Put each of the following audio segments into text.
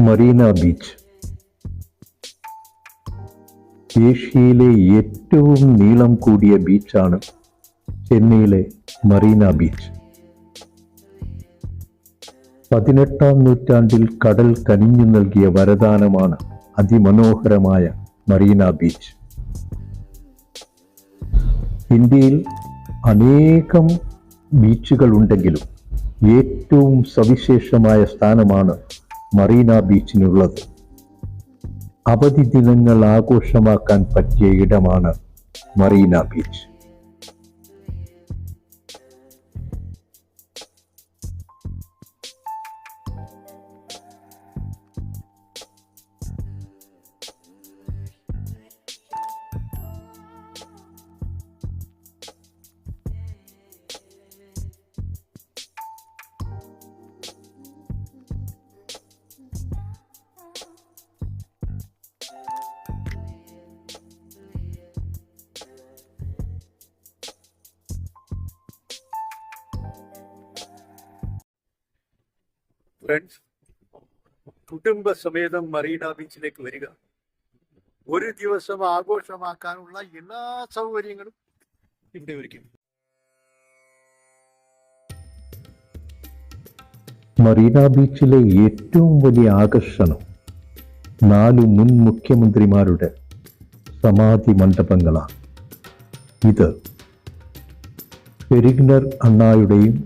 Marina beach. ഏഷ്യയിലെ ഏറ്റവും നീളം കൂടിയ ബീച്ചാണ് ചെന്നൈയിലെ മറീന ബീച്ച്. പതിനെട്ടാം നൂറ്റാണ്ടിൽ കടൽ കനിഞ്ഞു നൽകിയ വരദാനമാണ് അതിമനോഹരമായ മറീന ബീച്ച്. ഇന്ത്യയിൽ അനേകം ബീച്ചുകൾ ഉണ്ടെങ്കിലും ഏറ്റവും സവിശേഷമായ സ്ഥാനമാണ് മറീന ബീച്ചിനുള്ളത്. അവധി ദിനങ്ങൾ ആഘോഷമാക്കാൻ പറ്റിയ ഇടമാണ് മറീന ബീച്ച്. ഫ്രണ്ട്സ് കുടുംബ സമേതം മറീന ബീച്ചിലേക്ക് വരിക. ഒരു ദിവസം ആഘോഷമാക്കാനുള്ള എല്ലാ സൗകര്യങ്ങളും ഇവിടെ ഒരുക്കും. മറീന ബീച്ചിലെ ഏറ്റവും വലിയ ആകർഷണം നാലു മുൻ മുഖ്യമന്ത്രിമാരുടെ സമാധി മണ്ഡപങ്ങളാണ്. ഇത് പെരിഗ്നർ അണ്ണായുടെയും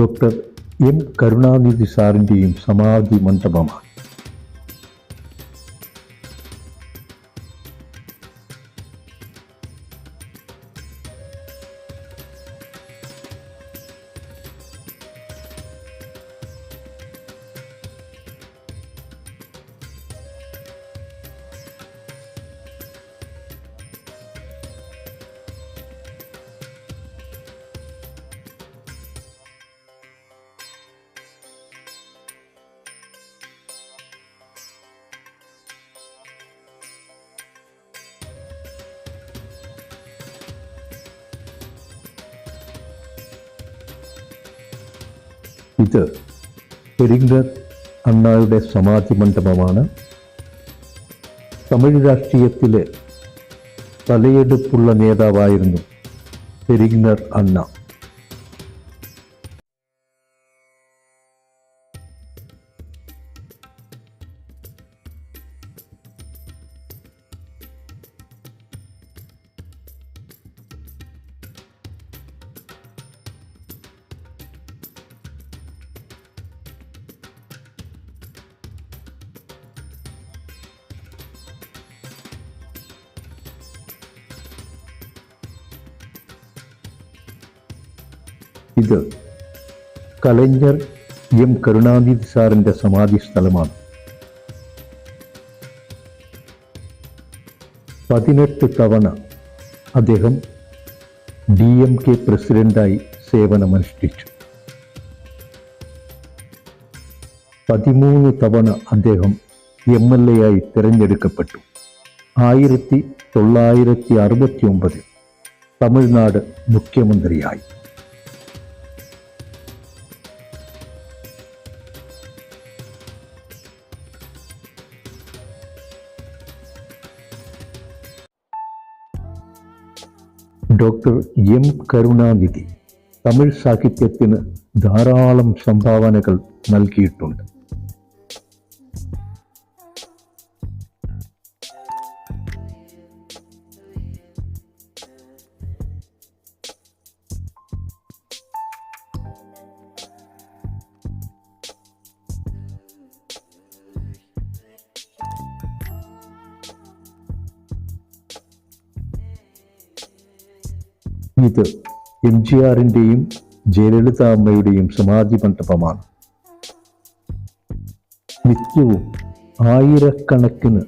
ഡോക്ടർ എം കരുണാനിധി സാറിന്റെയും സമാധി മണ്ഡപമാണ്. ഇത് പെരിഗ്നർ അണ്ണായുടെ സമാധി മണ്ഡപമാണ്. തമിഴ് രാഷ്ട്രീയത്തിലെ തലയെടുപ്പുള്ള നേതാവായിരുന്നു പെരിങ്ങർ അണ്ണ. ഇത് കലഞ്ഞർ എം കരുണാനിധി സാറിന്റെ സമാധി സ്ഥലമാണ്. പതിനെട്ട് തവണ അദ്ദേഹം ഡി എം കെ പ്രസിഡന്റായി സേവനമനുഷ്ഠിച്ചു. പതിമൂന്ന് തവണ അദ്ദേഹം എം എൽ എ ആയി തിരഞ്ഞെടുക്കപ്പെട്ടു. ആയിരത്തി തൊള്ളായിരത്തി അറുപത്തി ഒമ്പതിൽ തമിഴ്നാട് മുഖ്യമന്ത്രിയായി. ഡോക്ടർ എം കരുണാനിധി തമിഴ് സാഹിത്യത്തിന് ധാരാളം സംഭാവനകൾ നൽകിയിട്ടുണ്ട്. ഇത് എം ജി ആറിന്റെയും ജയലളിത അമ്മയുടെയും സമാധി മണ്ഡപമാണ്. നിത്യവും ആയിരക്കണക്കിന്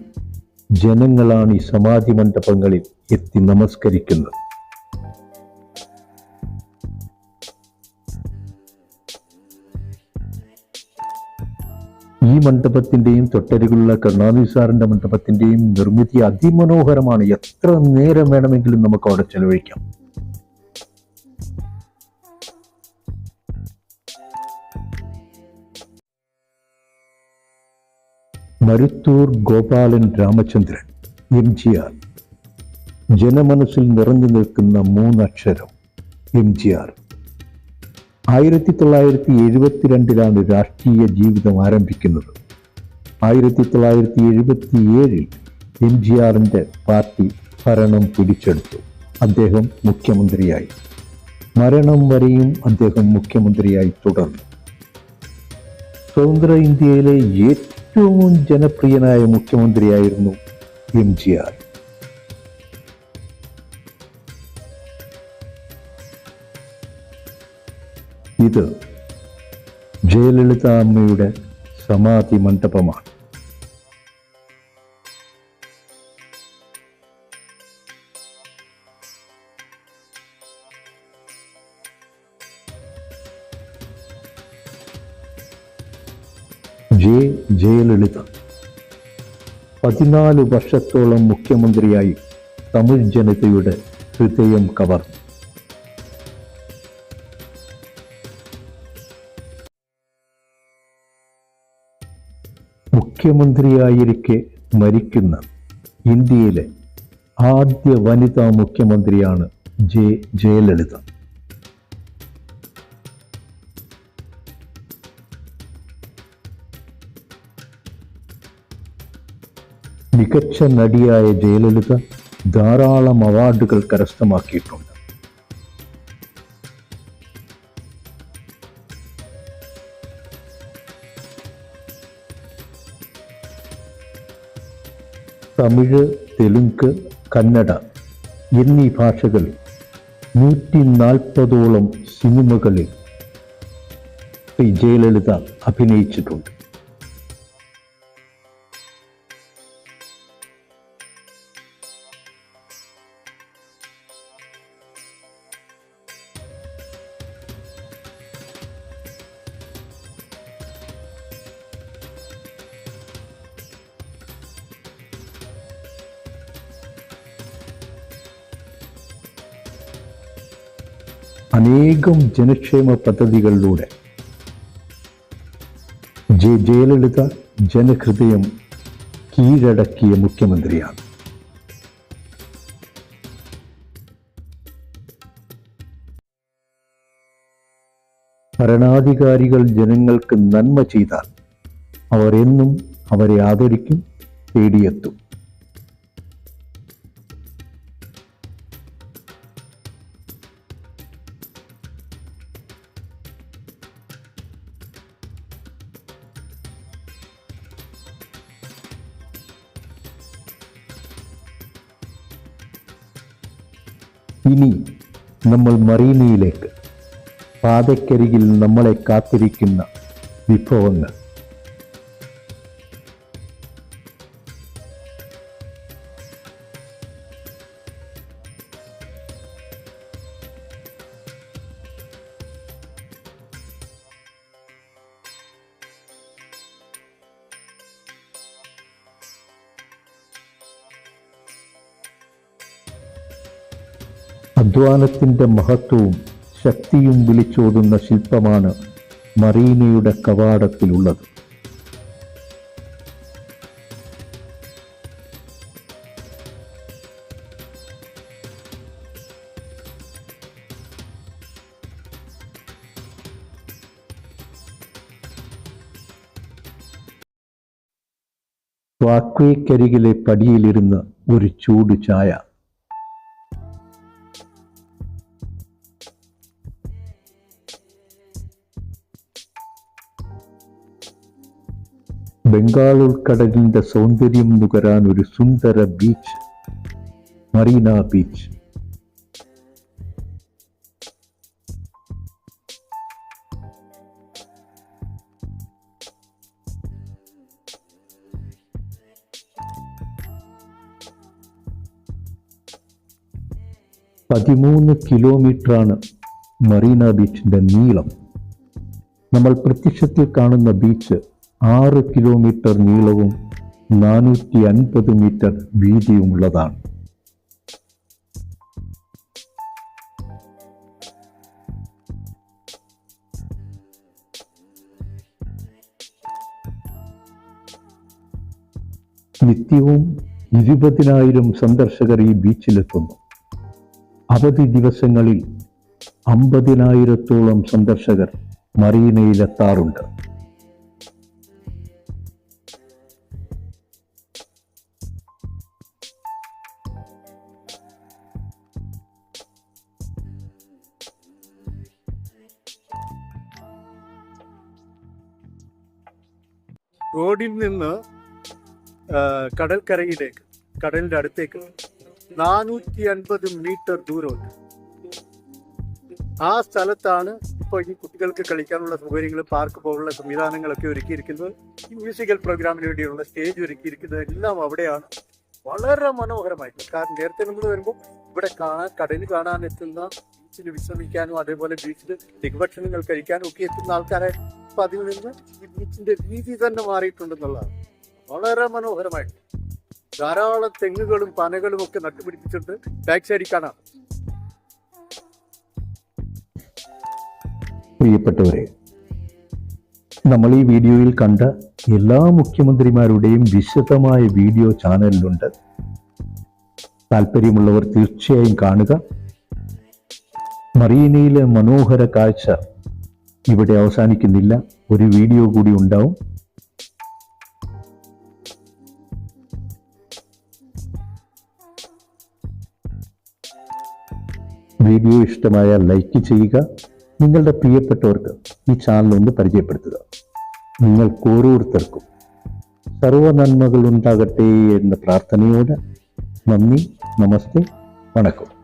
ജനങ്ങളാണ് ഈ സമാധി മണ്ഡപങ്ങളിൽ എത്തി നമസ്കരിക്കുന്നത്. ഈ മണ്ഡപത്തിന്റെയും തൊട്ടരികിലുള്ള കരുണാനിധി സാറിന്റെ മണ്ഡപത്തിന്റെയും നിർമ്മിതി അതിമനോഹരമാണ്. എത്ര നേരം വേണമെങ്കിലും നമുക്ക് അവിടെ ചെലവഴിക്കാം. Maruthur Gopalan Ramachandran M G R. ജനമനസ്സിൽ നിറഞ്ഞു നിൽക്കുന്ന മൂന്നക്ഷരം എം ജി ആർ. ആയിരത്തി തൊള്ളായിരത്തി എഴുപത്തിരണ്ടിലാണ് രാഷ്ട്രീയ ജീവിതം ആരംഭിക്കുന്നത്. ആയിരത്തി തൊള്ളായിരത്തി എഴുപത്തി ഏഴിൽ എം ജി ആറിന്റെ പാർട്ടി ഭരണം പിടിച്ചെടുത്തു. അദ്ദേഹം മുഖ്യമന്ത്രിയായി. മരണം വരെയും അദ്ദേഹം മുഖ്യമന്ത്രിയായി തുടർന്നു. സ്വതന്ത്ര ഇന്ത്യയിലെ ഏറ്റവും ജനപ്രിയനായ മുഖ്യമന്ത്രിയായിരുന്നു എം ജി ആർ. ഇത് ജയലളിത അമ്മയുടെ സമാധി മണ്ഡപമാണ്. ജെ ജയലളിത. പതിനാല് വർഷത്തോളം മുഖ്യമന്ത്രിയായി തമിഴ് ജനതയുടെ ഹൃദയം കവർന്നു. മുഖ്യമന്ത്രിയായിരിക്കെ മരിക്കുന്ന ഇന്ത്യയിലെ ആദ്യ വനിതാ മുഖ്യമന്ത്രിയാണ് ജെ ജയലളിത. മികച്ച നടിയായ ജയലളിത ധാരാളം അവാർഡുകൾ കരസ്ഥമാക്കിയിട്ടുണ്ട്. തമിഴ് തെലുങ്ക് കന്നഡ എന്നീ ഭാഷകളിൽ നൂറ്റി നാൽപ്പതോളം സിനിമകളിൽ ജയലളിത അഭിനയിച്ചിട്ടുണ്ട്. അനേകം ജനക്ഷേമ പദ്ധതികളിലൂടെ ജെ ജയലളിത ജനഹൃദയം കീഴടക്കിയ മുഖ്യമന്ത്രിയാണ്. ഭരണാധികാരികൾ ജനങ്ങൾക്ക് നന്മ ചെയ്താൽ അവർ എന്നും അവരെ ആദരിക്കും തേടിയെത്തും. ഇനി നമ്മൾ മറീനയിലേക്ക് പാതയ്ക്കരികിൽ നമ്മളെ കാത്തിരിക്കുന്ന വിഭവങ്ങൾ. അധ്വാനത്തിന്റെ മഹത്വവും ശക്തിയും വിളിച്ചോതുന്ന ശില്പമാണ് മറീനയുടെ കവാടത്തിലുള്ളത്. വാക്വേക്കരികിലെ പടിയിലിരുന്ന് ഒരു ചൂട് ചായ. ബംഗാൾ ഉൾക്കടലിന്റെ സൗന്ദര്യം നുകരാൻ ഒരു സുന്ദര ബീച്ച് മറീന ബീച്ച് പതിമൂന്ന് കിലോമീറ്ററാണ് മറീന ബീച്ചിന്റെ നീളം. നമ്മൾ പ്രത്യക്ഷത്തിൽ കാണുന്ന ബീച്ച് ആറ് കിലോമീറ്റർ നീളവും നാനൂറ്റി അൻപത് മീറ്റർ വീതിയുമുള്ളതാണ്. നിത്യവും ഇരുപതിനായിരം സന്ദർശകർ ഈ ബീച്ചിലെത്തുന്നു. അവധി ദിവസങ്ങളിൽ അമ്പതിനായിരത്തോളം സന്ദർശകർ മറീനയിലെത്താറുണ്ട്. റോഡിൽ നിന്ന് കടൽക്കരയിലേക്ക് കടലിന്റെ അടുത്തേക്ക് നാനൂറ്റി അൻപത് മീറ്റർ ദൂരമുണ്ട്. ആ സ്ഥലത്താണ് ഇപ്പൊ ഈ കുട്ടികൾക്ക് കളിക്കാനുള്ള സൗകര്യങ്ങൾ പാർക്ക് പോലുള്ള സംവിധാനങ്ങളൊക്കെ ഒരുക്കിയിരിക്കുന്നത്. ഈ മ്യൂസിക്കൽ പ്രോഗ്രാമിന് വേണ്ടിയുള്ള സ്റ്റേജ് ഒരുക്കിയിരിക്കുന്നത് എല്ലാം അവിടെയാണ്. വളരെ മനോഹരമായിട്ട്. കാരണം നേരത്തെ നമ്മൾ വരുമ്പോൾ ഇവിടെ കാണാൻ കടൽ കാണാൻ എത്തുന്ന ബീച്ചിൽ വിശ്രമിക്കാനും അതേപോലെ ബീച്ചിൽ ദിഗ്ഭക്ഷണങ്ങൾ കഴിക്കാനും ഒക്കെ എത്തുന്ന ആൾക്കാരെ അപ്പൊ അതിൽ നിന്ന് ഈ ബീച്ചിന്റെ രീതി തന്നെ മാറിയിട്ടുണ്ടെന്നുള്ളതാണ്. വളരെ മനോഹരമായിട്ട്. ധാരാളം തെങ്ങുകളും പനകളും ഒക്കെ നട്ടുപിടിപ്പിച്ചിട്ട് സൈഡിൽ കാണാം. പ്രിയപ്പെട്ടവരെ നമ്മൾ ഈ വീഡിയോയിൽ കണ്ട എല്ലാ മുഖ്യമന്ത്രിമാരുടെയും വിശദമായ വീഡിയോ ചാനലിലുണ്ട്. താല്പര്യമുള്ളവർ തീർച്ചയായും കാണുക. മറീനയിലെ മനോഹര കാഴ്ച ഇവിടെ അവസാനിക്കുന്നില്ല. ഒരു വീഡിയോ കൂടി ഉണ്ടാവും. വീഡിയോ ഇഷ്ടമായാൽ ലൈക്ക് ചെയ്യുക. നിങ്ങളുടെ പ്രിയപ്പെട്ടവർക്ക് ഈ ചാനൽ ഒന്ന് പരിചയപ്പെടുത്തുക. നിങ്ങൾക്ക് ഓരോരുത്തർക്കും സർവ നന്മകൾ ഉണ്ടാകട്ടെ എന്ന പ്രാർത്ഥനയോടെ നന്ദി നമസ്തേ വണക്കം.